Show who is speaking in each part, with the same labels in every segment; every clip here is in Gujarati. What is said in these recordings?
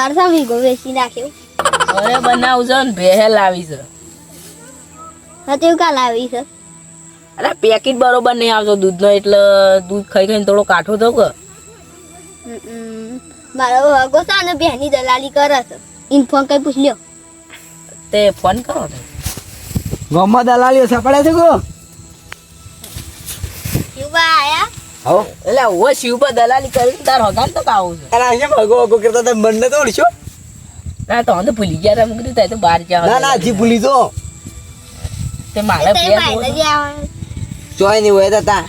Speaker 1: સવાર સા વીઘો વેચી નાખ્યો.
Speaker 2: અરે બનાવજો ને ભેહે લાવી છે.
Speaker 1: હા તેવું કાલ આવી છે.
Speaker 2: અરે પેકેટ બરોબર નહીં આવતો દૂધનો એટલે દૂધ ખાઈ ખાઈને થોડો કાઠો થયો કે?
Speaker 1: મારો વગો છે ને બેની દલાલી કરે છે. ઇન્ફોન કઈ પૂછ લ્યો.
Speaker 2: તે ફોન કરો ને.
Speaker 3: ગામમાં દલાલીઓ સપડે છે કો?
Speaker 2: એટલે હું શિવ દલાલી કરી તાર હગાન તો આવું છે.
Speaker 3: અરે અહીંયા ભગો ભગો કરતા તમે બંને તો ઓળશો.
Speaker 2: ના તો તો ભૂલી ગયા તમે કીધું તો બહાર ગયા
Speaker 3: ના ના હજી ભૂલી તો.
Speaker 2: તે મારે.
Speaker 1: આવે.
Speaker 3: ચોય નહીં હોય તા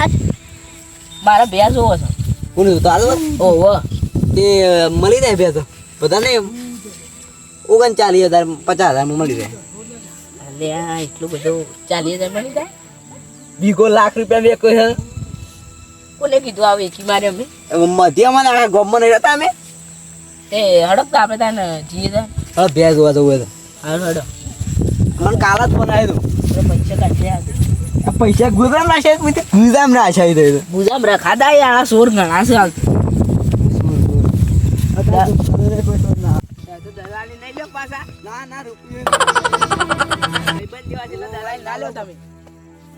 Speaker 2: મારા ભેસ જોવો છે.
Speaker 3: કોણ તો હાલ.
Speaker 2: ઓહો.
Speaker 3: તે મળી જાય બે તો. બધાને ઓગણચાલીસ હજાર પચાસ હજારમાં મળી જાય.
Speaker 2: અલે એટલું બધું ચાલીસ હજાર મળી જાય?
Speaker 3: બીગો લાખ રૂપિયા વેકો છે
Speaker 2: કોને કીધું આવે વેચી મારે અમે
Speaker 3: મધ્યમાં આખા ગામમાં નહીં રહેતા અમે
Speaker 2: એ હડક તો આપણે તાને જીએ તા
Speaker 3: હા બે જોવા જવું તો
Speaker 2: હારું હડો
Speaker 3: મને કાલ જ ફોન આવ્યો
Speaker 2: આપણે પૈસા કાઢી આપે
Speaker 3: પૈસા ગુજરામ ના છે ગુજરામ ના છે તો
Speaker 2: ગુજામ રખાતા આ સોર ઘણા છે હાલ દલાલી નહીં લો પાછા
Speaker 3: ના ના રૂપિયો
Speaker 2: ભાઈબંધ જેવા છે દલાલી ના લો તમે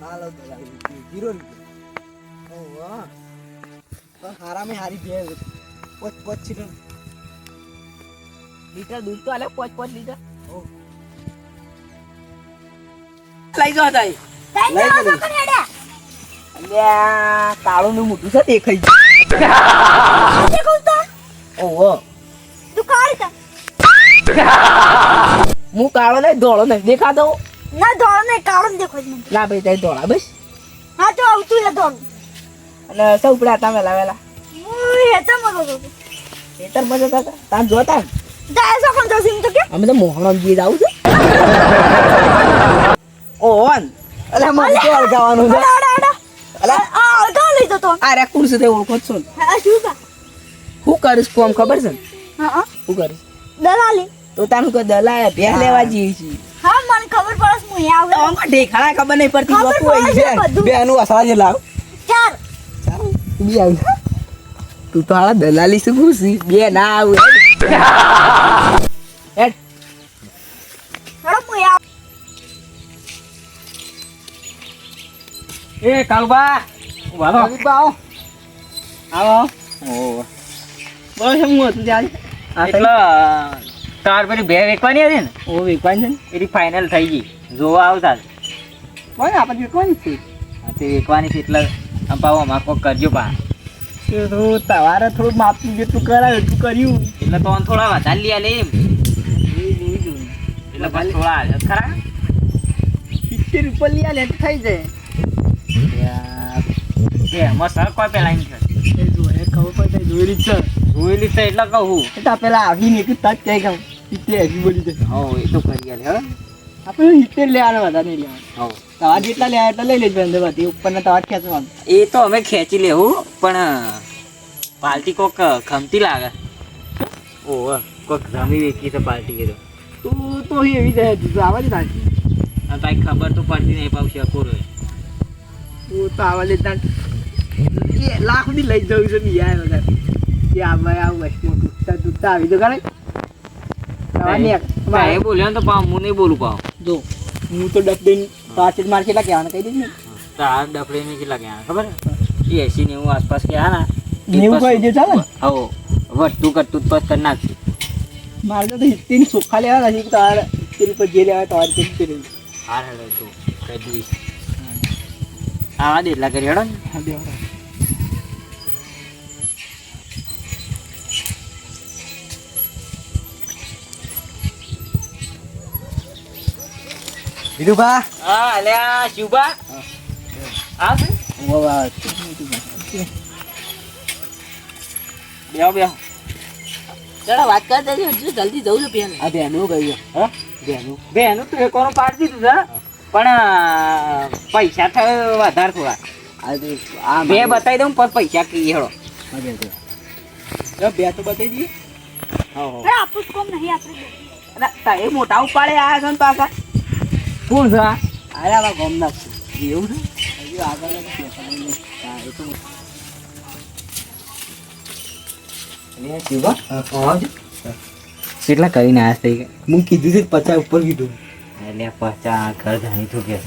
Speaker 3: ના લો જીરો રૂપિયો ઓહો પણ હારામાં હારી ભેળ પોચ પોચ છે
Speaker 2: લીટર દૂધ તો આલે પોચ પોચ લીટર લઈ જાઓ તાઈ
Speaker 3: લઈ
Speaker 1: જવા
Speaker 3: ગયો.
Speaker 2: અલ્યા કાળું નું મોટું છે દેખાઈ
Speaker 1: કહું
Speaker 2: ઓહો
Speaker 1: તું કાળ કા
Speaker 2: હું કાળો નહીં ધોળો નહીં દેખાતો
Speaker 1: ના ધોળો નહીં, કાળો ને દેખો
Speaker 2: ના ભાઈ તાઈ ધોળા બસ
Speaker 1: હા તો આવતું છે ધોળું.
Speaker 2: અને સૌ પેલા તમે લાવેલા
Speaker 1: હું હેઠળ મગો છું.
Speaker 2: ખેતર મજા જતા હતા તાન જોતા
Speaker 1: છો તો કે?
Speaker 2: અમે તો મોહણમ જીએ આવું છે ઓન
Speaker 3: અલે મને તો અળગાવાનું છે
Speaker 1: અડા. આ અડધો લઈ જતો.
Speaker 2: આ રે કુણ છે તે ઓળખો છો ને
Speaker 1: હા, શું?
Speaker 2: શું કરીશ કોમ ખબર છે
Speaker 1: હા, હા.
Speaker 2: શું કરીશ
Speaker 1: દલાલી.
Speaker 2: તો તાનું કોઈ દલાય ભે લેવા જઈએ છે
Speaker 1: હા, મને ખબર પડે હું અહીંયા
Speaker 2: તો
Speaker 1: આવું.
Speaker 2: આમાં ઢેખાણા ખબર નહીં પડતી છે
Speaker 1: છે બધું.
Speaker 3: બે એનું અસરા છે લાવ
Speaker 1: ચાર.
Speaker 2: તું બી આવી તું તો આ દલાલી શું? ખુશી બે ના આવું હેડ.
Speaker 3: એ કાળુબા વાલો
Speaker 2: આવો.
Speaker 3: આવો.
Speaker 2: બસ હું હતું ત્યારે.
Speaker 4: એટલે તાર પેલી બે વેકવાની હતી ને?
Speaker 2: ઓ વેકવાની છે ને?
Speaker 4: એની ફાઇનલ થઈ ગઈ. જોવા આવતા
Speaker 2: કોઈ આપણે વેકવાની છે.
Speaker 4: હા તે વેકવાની છે એટલે આમ પાછું અમારે કોક કરજો પા
Speaker 2: તમારે થોડું માપનું જેટલું કરાયું એટલું કર્યું.
Speaker 4: એટલે તો થોડા વધારે લઈ આલે એમ. એટલે પછી થોડા હાલે ખરા?
Speaker 2: સિત્તેર ઉપર લઈ આલે તો થઈ જાય.
Speaker 4: એમાં સર કોઈ પેલા નહીં છે
Speaker 2: ખબર પડે જોયેલી છે.
Speaker 4: જોયેલી છે એટલે કહું.
Speaker 2: એટલે પેલા આવી ને જ તક કહી ગયું સિત્તેર હજી બોલી જાય.
Speaker 4: હો એ તો કરી આલે હવે
Speaker 2: આપણે સિત્તેર લેવાના વધારે નહીં લેવાનો
Speaker 4: હો.
Speaker 2: જેટલા લેવા એટલા લઈ લેજો અંદર બધી ઉપરના તમારે ખેંચવાનું
Speaker 4: એ તો અમે ખેંચી લેવું પણ પાલટી કોક ખમતી લાગે. ઓહ કોક જમી વેચી તો પાલટી કીધું
Speaker 2: તું તો એવી જાય તું આવા જ નાખી
Speaker 4: અને તારી ખબર તો પડતી નહીં પાવશે શકોર
Speaker 2: તું તો આવા એ લાખ સુધી લઈ જવું છે બિયા વગર કે આ ભાઈ આવું વસ્તુ તૂટતા આવી તો કરે
Speaker 4: ભાઈ બોલ્યો ને તો પાછું હું નહીં બોલું પાછું
Speaker 2: જો હું તો ડબ દઈને પાછળ માર કેટલા કહેવાના કહી દઈશ ને?
Speaker 4: તાર ડફડે ને કેટલા ગયા ખબર? એસી નેવું આસપાસ ગયા ના
Speaker 2: નેવું કહી દે ચાલે?
Speaker 4: હો વધતું કરતું તો પછી કરી નાખશું
Speaker 2: મારે તો સિત્તેર ચોખ્ખા લેવા નથી તાર સિત્તેર ઉપર જે લેવા તમારે તે લેવું.
Speaker 4: હાર હેડો તું કઈ દઈશ. આવા દે એટલા કરી હેડો ને.
Speaker 2: હા દેવા
Speaker 3: વિરુભા?
Speaker 4: હા અલ્યા શુભા? આ છે બેહો બેહો.
Speaker 2: ચલો વાત કરતા જલ્દી જવું છું બેન
Speaker 3: આ બેનું કહ્યું
Speaker 4: હા?
Speaker 3: બેનું
Speaker 4: બેનું તું એકોનું પાડી દીધું છે પણ પૈસા થયો વધારે થોડા.
Speaker 3: આ
Speaker 4: બે બતાવી દઉં પણ પૈસા કઈ હેડો
Speaker 3: બે તો. જો બે તો બતાવી દઈએ.
Speaker 4: હો હો.
Speaker 1: આપું આપણું જ કોમ નહીં, આપણે બે.
Speaker 2: અને મોટા ઉપાડે આ છો ને પાછા.
Speaker 3: કોણ છે અરે આવા ગામના છે. એવું છે? હજુ આગળ એ તો.
Speaker 4: કેટલા કરીને આયા થઈ
Speaker 3: હું કીધું છે પચાસ ઉપર કીધું.
Speaker 4: એટલે પચાસ ઘર જાણી છે.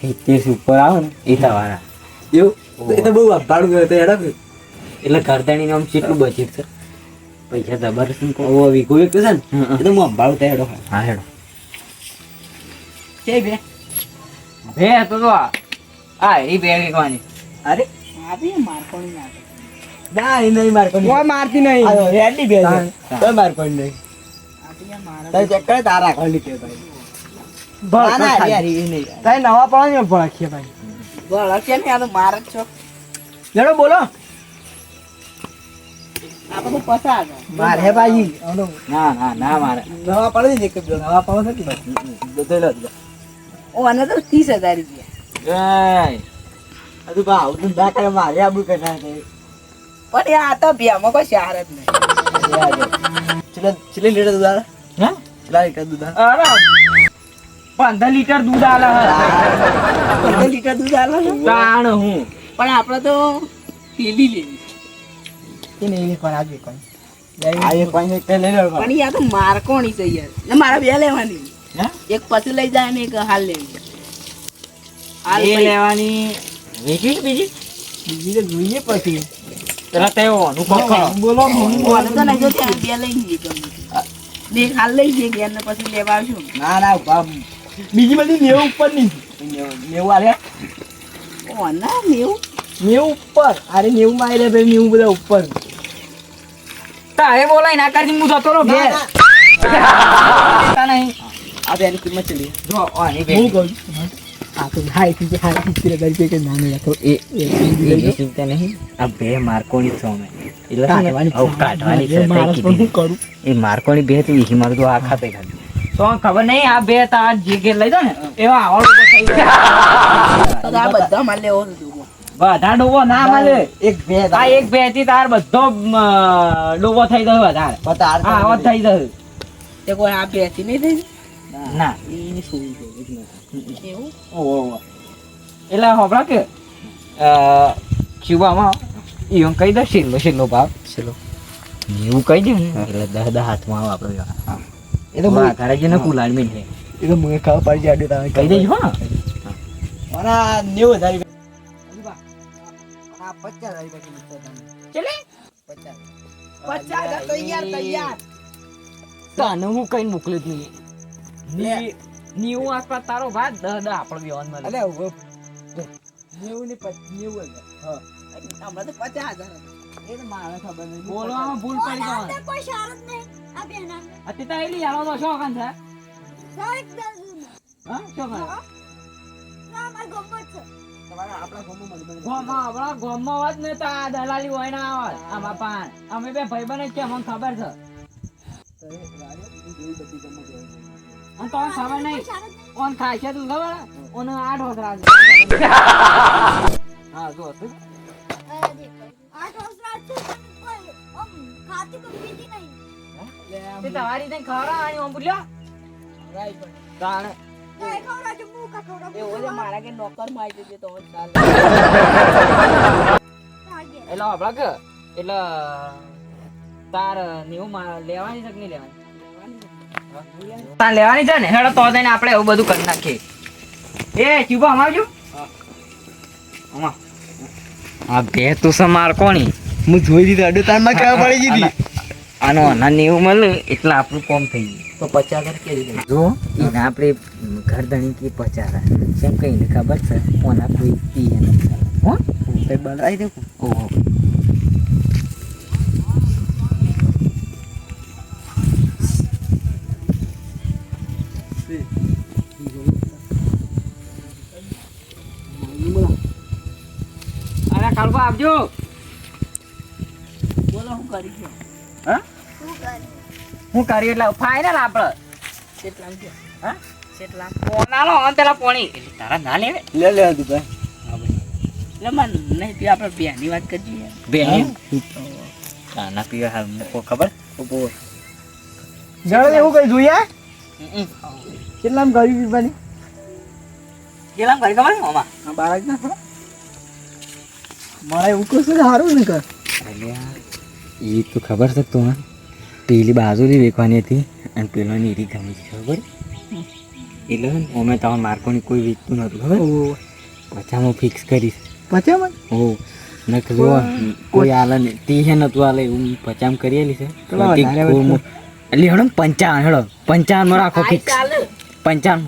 Speaker 4: સિત્તેર ઉપર આવે ને એ તમારા
Speaker 3: એવું? એ તો બહુ અભાડું ગયો હતો હેડો
Speaker 4: એટલે ઘરધાણી આમ કેટલું બચેટ છે? પૈસા જબર છે ને કોઈ.
Speaker 3: ઓ વીઘો એક છે ને. એ તો હું અભાડું થાય હેડો.
Speaker 4: હા હેડો.
Speaker 3: કે બે?
Speaker 4: બે તો તો આ. આ એ બે
Speaker 3: અરે
Speaker 2: મારકોણી ના
Speaker 3: ના એ નહીં માર કોઈ
Speaker 2: કોઈ મારતી નહીં.
Speaker 3: આ રેડી બે
Speaker 4: હા.
Speaker 3: તો નહીં તારે તારા રાખવાની કે ભાઈ.
Speaker 2: તારે નવા પણ ને ભળખીએ ભાઈ. ભળખીએ ને આ તો માર જ છો? લેડો બોલો. આપણે તો પસા આગળ
Speaker 3: માર હે ભાઈ.
Speaker 4: ના ના ના મારે.
Speaker 3: નવા પડે ને એક નવા પડે નથી બધે લો
Speaker 2: ઓ આને તો ત્રીસ હજાર રૂપિયા.
Speaker 3: હજુ બા આવું ના કરે મારે આબુ કે ના કરે
Speaker 2: પણ આ તો ભ્યામાં કોઈ શાર જ નહીં.
Speaker 3: ચલે ચલે લીટર દૂધ આલે?
Speaker 4: હે?
Speaker 3: ચલા લીટર દૂધ
Speaker 4: અરે પંદર લીટર દૂધ આલે હે.
Speaker 2: પંદર લીટર દૂધ આલો
Speaker 4: તાણ હું.
Speaker 2: પણ આપણે તો પેલી લેવી.
Speaker 3: કે નહીં એ પણ આજે કોઈ. આ એક પાંચ એક લઈ લો
Speaker 2: પણ યાર તો માર કોણી છે યાર ને મારા બે લેવાની? એક પછી લઈ જાય ને એક હાલ લેવી. હાલ
Speaker 4: એ લેવાની બીજી બીજી?
Speaker 3: બીજી તો જોઈએ પછી.
Speaker 4: પેલા તે અનુભવ.
Speaker 3: બોલો
Speaker 2: ઓને તો નહીં જો ત્યાં બે લઈ જઈએ ગમે ને એક હાલ લઈ જઈએ ઘેર ને પછી લેવા આવશું.
Speaker 3: ના ના બાપ બીજી બધી નેવું ઉપરની. નેવું આલે
Speaker 2: ઓ ના નેવ.
Speaker 3: નેવું ઉપર. અરે નેવું માં આલે ભાઈ નેવું બધા ઉપર.
Speaker 4: તારે બોલાય ના કરતી હું જતો રહો
Speaker 3: ના,
Speaker 4: ઘેર. નહીં.
Speaker 3: આ બેની કિંમત ચલી
Speaker 4: જો આની બે
Speaker 3: હું કહું આ તો હાઈ થી હાઈ થી હજાર રૂપિયા કે ના મેળા તો
Speaker 4: એ એની ચિંતા નહીં આ બે માર્કોની છો મે એટલે
Speaker 3: કાઢવાની
Speaker 4: કાઢવાની છે તે.
Speaker 3: શું કરું
Speaker 4: એ માર્કોની બે હતી ઈ મારું તો આખા પે ખાધું તો ખબર નહીં આ બે તાર જે ઘેર લઈ દો ને એવા આવા લોકો થઈ ગયા.
Speaker 2: તો આ બધા માલ લેવો તું.
Speaker 4: ડોબો ના મળે
Speaker 3: એક બે
Speaker 4: આ એક બેથી તાર બધો ડોબો થઈ ગયો વધારે
Speaker 3: બતા
Speaker 4: હા આવો જ થઈ ગયો
Speaker 2: તે કોઈ આ બેસી નહીં થઈ
Speaker 4: ના.
Speaker 2: એની સુઈ એવું
Speaker 4: ઓહો એટલે હોભળા કે અ, ક્યુબામાં એવું કહી દે છેલ્લો છેલ્લો ભાગ છેલ્લો એવું કહી દે ને એટલે દહ દહ હાથમાં આવે આપણે
Speaker 3: એ તો મારા
Speaker 4: તારે જે ને કુલાડ મીન છે
Speaker 3: એ તો મને ખબર પડી જાય તમે
Speaker 4: કહી દેજો હો
Speaker 3: મારા નેવું હજાર પચાસ હજાર પચાસ
Speaker 2: હજાર તૈયાર તૈયાર
Speaker 4: તને હું કઈ મોકલ્યું જ નહીં. ની- નીવું આસપાસ તારો ભાત દહ દહ આપણો વ્યવહાર મળે.
Speaker 3: અલે હવે નેવું ને પચ- નેવું હા.
Speaker 2: હમણાં તો પચાસ હજાર
Speaker 4: બોલવામાં ભૂલ પડી
Speaker 1: કોઈ નહીં. આ બેના.
Speaker 4: અત્યારે એલી આવો છે? હા
Speaker 3: બને.
Speaker 4: દલાલી હોય ના આવત આમાં પાન. અમે બે ભાઈ જ છે. મને ખબર છે.
Speaker 3: તો.
Speaker 4: અને તમને ખબર નહીં. ઓન ખાય છે તું ખબર? ઓને આઠ હોતરા છે હા જો તું
Speaker 1: આઠ છે ખાતી નહીં
Speaker 4: તે તમારી તઈ ખરા આણી ઓમ બોલ્યો
Speaker 3: રાઈ પણ.
Speaker 2: મારા કે નોકરમાં આવી જજે તો ચાલે.
Speaker 4: એટલે આપડા કે? એટલે તાર નેવું લેવાની છે કે નહીં લેવાની? તાર લેવાની છે ને હેડો તો તેને આપણે એવું બધું કરી નાખીએ. એ ચીબો આમ આવજો. આ બે તું સમાર કોણી.
Speaker 3: હું જોઈ દીધું અડે તારમાં કેવા પડી દીધી.
Speaker 4: આનો અના નેવું મળે એટલે આપણું કોમ થઈ ગયું.
Speaker 3: તો પચાસ હજાર કેવી
Speaker 4: જો એને આપણે ઘરધણી કે પચારા કેમ કઈ ખબર છે ફોન કોઈ પીએ નથી હો?
Speaker 3: બનાવી દઉં.
Speaker 4: ઓહો. અરે આવજો.
Speaker 2: બોલો હું કરી ગયો
Speaker 1: શું કરે.
Speaker 4: હું કરી એટલે ફાઈનલ આપણે
Speaker 2: કેટલા છે
Speaker 4: હા?
Speaker 2: કેટલા
Speaker 4: પોનાલો અને પેલા પોણી. એટલે તારા ના લેવે.
Speaker 3: લે લે દુભાઈ
Speaker 2: એટલે મને નહીં તે આપણે બેની વાત કરીએ.
Speaker 4: બેન કાના પીવા હાલ મૂકો ખબર?
Speaker 3: જણ એવું કઈ જોઈએ કેટલામ ગરીબ પીવાની
Speaker 4: કેટલામ કરી ખબર મામા?
Speaker 3: આ બાળક ના ખરા મારે એવું કશું સારું ને કર.
Speaker 4: એ તો ખબર છે તું પેલી બાજુથી વેચવાની હતી અને પેલો નીરી ગમી છે ખબર? એટલે અમે તમારા માર્કોની કોઈ વેચતું નહોતું ખબર? પચામાં ફિક્સ કરીશ
Speaker 2: પચામાં?
Speaker 4: હો નખ જો કોઈ આલે નહીં તે છે નતું આલે હું પચામ કરી આલી છે એટલે હેડો પંચાવન હેડો પંચાવન રાખો ફિક્સ પંચાવન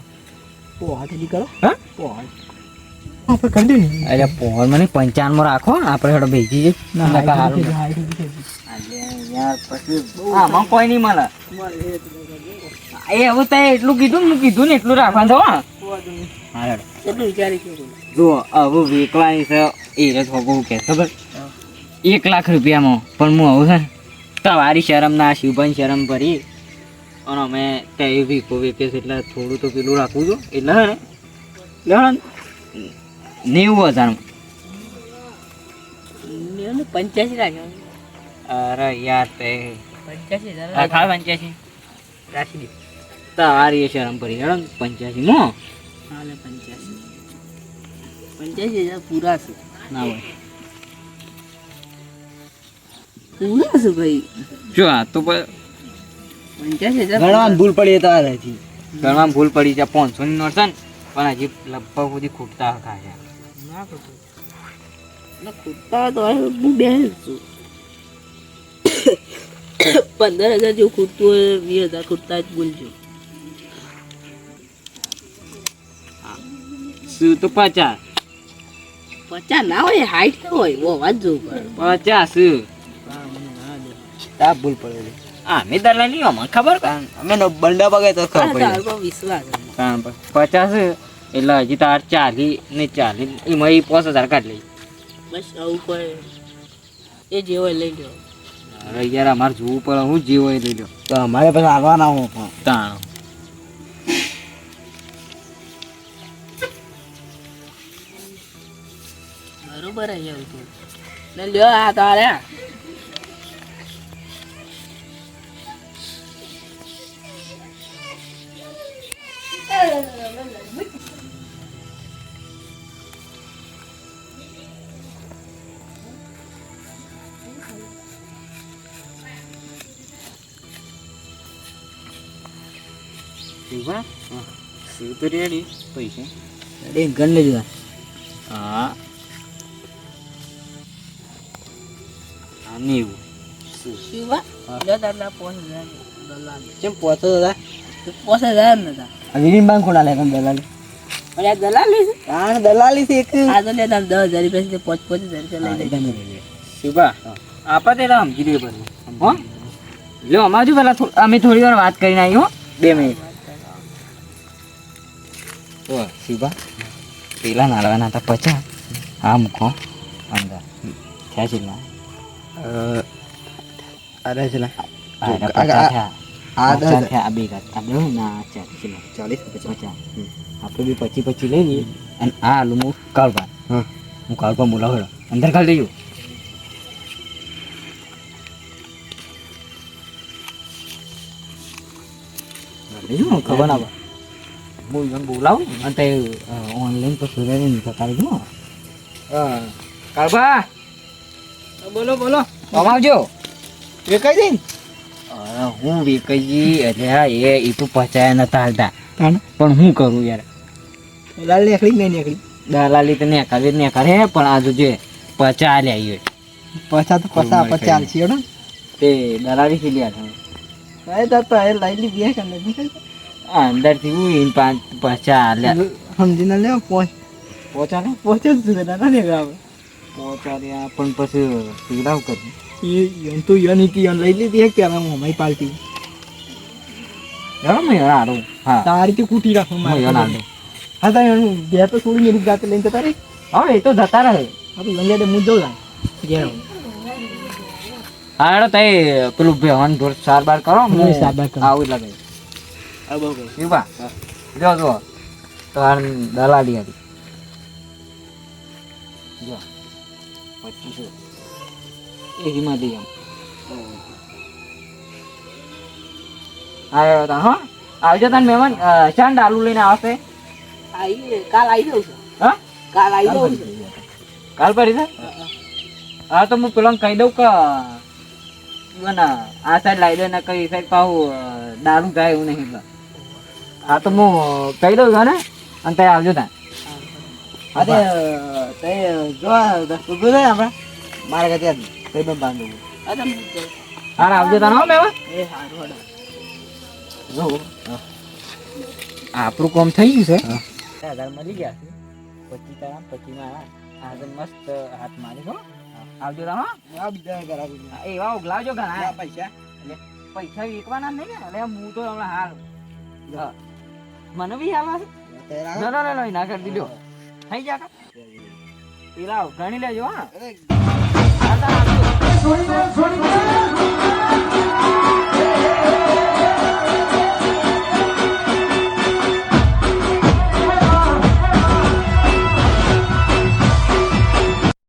Speaker 4: હા?
Speaker 2: આપણે કરી દે
Speaker 4: અરે પોહર મને પંચાવનમાં રાખો આપણે હેડો ભેજી જઈએ. આમાં કોઈ નહીં મળે. એ હવે તે એટલું કીધું ને મેં કીધું ને એટલું રાખવાનું તો હા. હા હેડો.
Speaker 2: કેટલું વિચારી છે
Speaker 4: જો હવે વેકવાની છે એ રસ હોગું કે ખબર? એક લાખ રૂપિયામાં પણ હું આવું છે ને તમારી શરમ ના શિવભાઈ શરમ ભરી અને અમે ત્યાં વીકો વેકે એટલે થોડું તો પેલું રાખવું છું એટલે હે ને. નેવું હજાર.
Speaker 2: પંચ્યાસી રાખ્યો.
Speaker 4: અરે યાર તે.
Speaker 2: પંચ્યાસી
Speaker 4: આ પંચ્યાસી.
Speaker 2: રાખી દે
Speaker 4: તારી શરમ ભરી હેડો પંચ્યાસી મો.
Speaker 2: હાલે પંચ્યાસી. પંચ્યાસી હજાર પૂરા છે.
Speaker 4: ના હોય.
Speaker 2: પૂરા છે ભાઈ.
Speaker 4: જો આ તો
Speaker 2: પંચ્યાસી હજાર
Speaker 3: ગણવામાં ભૂલ પડી તો આ રહી
Speaker 4: ઘરમાં ભૂલ પડી છે. પાંચસો ની નોટ છે ને પણ હજી લગભગ સુધી ખૂટતા હતા છે.
Speaker 2: હું પંદર હજાર જેવું ખૂટતું હોય વીસ હજાર ખૂટતા જ બોલજો
Speaker 4: શું તો પચાસ
Speaker 2: પચાસ ના હોય હાઈટ હોય વો વાત
Speaker 4: પચાસ
Speaker 3: તા ભૂલ પડે
Speaker 4: આ મેં દલાલી અમને ખબર
Speaker 3: અમે બંડા બગાય તો ખબર પડે
Speaker 2: વિશ્વાસ
Speaker 4: પચાસ એટલે હજી તાર ચાલી ને ચાલી. એમાં એ પાંચ હજાર કાઢ લઈ.
Speaker 2: બસ આવું પડે. એ જે હોય લઈ લો
Speaker 4: અરે યાર અમારે જોવું પડે હું જે હોય લઈ લો
Speaker 3: તો અમારે પછી આવવાના હું પણ.
Speaker 4: તાણ.
Speaker 2: બરોબર એવું ને લ્યો આ તારે.
Speaker 4: શિવા શું તો રેડી પૈસા
Speaker 3: એ ગણ લેજો
Speaker 4: હા. આ નેવું
Speaker 2: શિવા તારના પોસ દલાલ.
Speaker 3: કેમ પોતો દાદા
Speaker 2: પોસ હજાર નતા
Speaker 3: વિરીન બાંગ કોણ આલે તમે દલાલી?
Speaker 2: અરે આ દલાલી છે.
Speaker 3: કારણ દલાલી છે એક.
Speaker 2: આ તો લે દસ હજાર રૂપિયા છે પાંચ પાંચ હજાર રૂપિયા લઈ લે.
Speaker 4: શિવા આપા તે સમજી લઈએ પર હો? લ્યો અમાર પેલા અમે થોડી વાર વાત કરીને આવી હો. બે મિનિટ. તો શિવા પેલા નાળવાના હતા પચાસ હા મૂકો અંદર થયા છે
Speaker 3: અરે છે ને
Speaker 4: આ એના
Speaker 3: આ-
Speaker 4: પચાસ
Speaker 3: આ-
Speaker 4: થયા
Speaker 3: આ દસ
Speaker 4: પચાસ થયા આ બે ઘાત આપણે બી પછી પછી લઈ લઈએ અને આ આલુ હું કાળપા
Speaker 3: હા
Speaker 4: કાળપા બોલાવો અંદર જઈએ બીજું ખબર ના એમ બોલાવું અને તે ઓનલાઈન પર સુધારી રહેજો હા કાળપા બોલો બોલો આવજો
Speaker 3: એ કઈ દઈ
Speaker 4: અરે હું વેકઈ એટલે હા એ એ તો પચાયા નતા હાલતા પણ હું કરું યાર
Speaker 3: દલાલી નીકળી નહીં નીકળી
Speaker 4: દલાલી તો ને કરે ને કરે પણ આ જોજે પચા લે આવ્યો
Speaker 3: પછા તો પચાસ ચાલશે એડો
Speaker 4: તે દલાલી થી લ્યા
Speaker 3: એ તો એ લઈ લી બે
Speaker 4: ઉઈને અંદરથી પાંચ પાછા હાલ્યા
Speaker 3: સમજીને લે પોચ.
Speaker 4: પહોંચા ને
Speaker 3: પોચ જ છે દાદા ને આવે
Speaker 4: પહોંચા રહ્યા પણ પછી પીડાવ કરું.
Speaker 3: એ એમ તો યન નીતિ યન લઈ લીધી એક પેલા મોમાઈ પાલતી
Speaker 4: યાર મેં હારું. હા.
Speaker 3: તારી તો કૂટી રાખો
Speaker 4: હું
Speaker 3: મારે
Speaker 4: યો નાખું.
Speaker 3: હા તા યન બે તો છોડી મેરી જાતે લઈને જતા રહી?
Speaker 4: હવે એ તો જતા રહે.
Speaker 3: આ તો લંગિયા દે હું જઉં લા ઘેર
Speaker 4: હા તઈ પેલું ભેવાન ઢોર સાર બાર કરો હું
Speaker 3: હું સાર બાર કરું.
Speaker 4: આવું જ
Speaker 3: બહુ
Speaker 4: જો જો. દલાલી હતી. જો. લઈને આવશે
Speaker 2: કાલ આવી જવું
Speaker 4: હા.
Speaker 2: કાલ આવી જવું
Speaker 4: કાલ પડી હા તો હું પેલા કહી દઉં કે આ સાઈડ લાવી દે ને કઈ સાઈડ અ, દારૂ થાય એવું નહીં. હા તો હું કહી દઉં છું ને અને ત્યાં આવજો ત્યાં.
Speaker 3: અરે તે જો ઉભું થાય આપણે મારે કદી કઈ પણ બાંધવું
Speaker 4: હા આવજો તને હો મેવા
Speaker 3: એ સારું હડો
Speaker 4: જો આપણું કામ થઈ ગયું છે. હજાર મળી ગયા છે. પછી તારા પછી મારા આજે મસ્ત હાથ મારી હો. આવજો તમે હો.
Speaker 3: બીજા કરાવી
Speaker 4: હા, એવા ઉગલાવજો ઘણા.
Speaker 3: પૈસા.
Speaker 4: પૈસા વેચવાના નહીં ને. અરે હું તો હમણાં હાલ હા. મને બી હાલ હશે.
Speaker 3: તેરા
Speaker 4: ના ના ના ના ના કરી દીધો થઈ જા કા. એ ગણી લેજો હા.